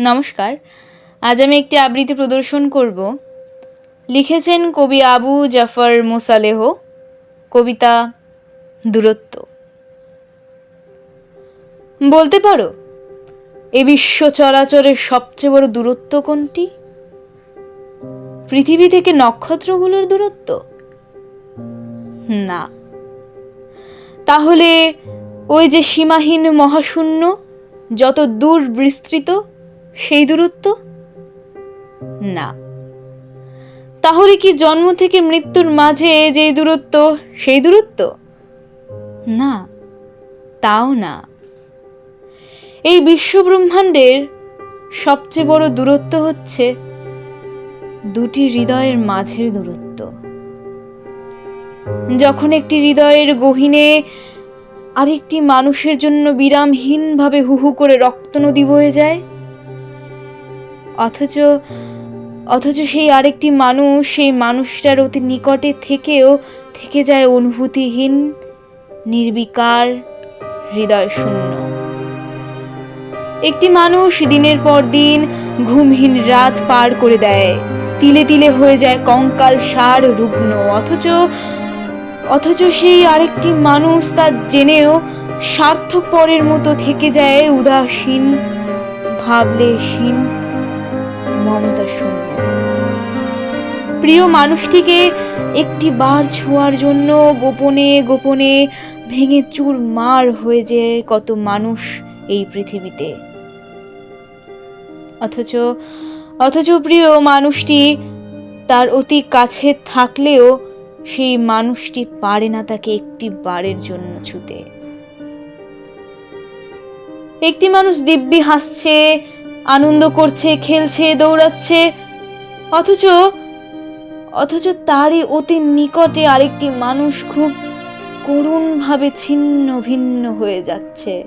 নমস্কার। আজ আমি একটি আবৃত্তি প্রদর্শন করব। লিখেছেন কবি আবু জাফর মোসালেহ, কবিতা দূরত্ব। বলতে পারো, এ বিশ্ব চরাচরের সবচেয়ে বড় দূরত্ব কোনটি? পৃথিবী থেকে নক্ষত্রগুলোর দূরত্ব? না। তাহলে ওই যে সীমাহীন মহাশূন্য, যত দূর বিস্তৃত সেই দূরত্ব? না। তাহলে কি জন্ম থেকে মৃত্যুর মাঝে যে দূরত্ব, সেই দূরত্ব? না, তাও না। এই বিশ্বব্রহ্মাণ্ডের সবচেয়ে বড় দূরত্ব হচ্ছে দুটি হৃদয়ের মাঝের দূরত্ব। যখন একটি হৃদয়ের গহীনে আরেকটি মানুষের জন্য বিরামহীনভাবে হুহু করে রক্ত নদী বয়ে যায় অথচ অথচ সেই আরেকটি মানুষ, সেই মানুষটার অতি নিকটে থেকেও থেকে যায় অনুভূতিহীন, নির্বিকার হৃদয় শূন্য একটি মানুষ দিনের পর দিন ঘুমহীন রাত পার করে দেয়, তিলে তিলে হয়ে যায় কঙ্কাল সার রুগ্ন, অথচ অথচ সেই আরেকটি মানুষ তা জেনেও স্বার্থপরের মতো থেকে যায় উদাসীন, ভাবলেশীন মমতা শূন্য। প্রিয় মানুষটিকে একটি বার ছোঁয়ার জন্য গোপনে গোপনে ভেঙে চুর মার হয়ে যায় কত মানুষ এই পৃথিবীতে। অথচ অথচ প্রিয় মানুষটি তার অতি কাছে থাকলেও সেই মানুষটি পারে না তাকে একটি বারের জন্য ছুতে। একটি মানুষ দিব্যি হাসছে আনন্দ করছে, খেলছে, দৌড়াচ্ছে। অথচ অথচ তারই অতি নিকটে আরেকটি মানুষ খুব করুণভাবে ছিন্ন ভিন্ন হয়ে যাচ্ছে।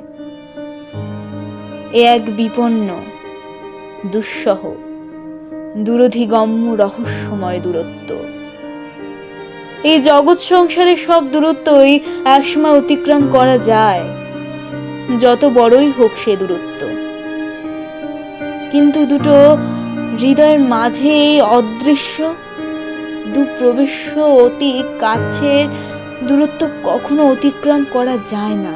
এ এক বিপন্ন, দুঃসহ, দূরধিগম্য রহস্যময় দূরত্ব। এই জগৎ সংসারের সব দূরত্বই একসময় অতিক্রম করা যায়। যত বড়ই হোক সে দূরত্ব। কিন্তু দুটো হৃদয়ের মাঝে এই অদৃশ্য দু প্রবেশ্য অতি কাছের দূরত্ব কখনো অতিক্রম করা যায় না।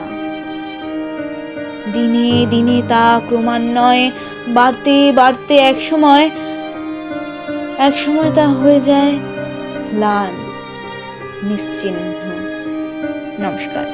দিনে দিনে তা ক্রমান্বয়ে বাড়তে বাড়তে একসময় একসময় তা হয়ে যায় ম্লান, নিশ্চিহ্ন। নমস্কার।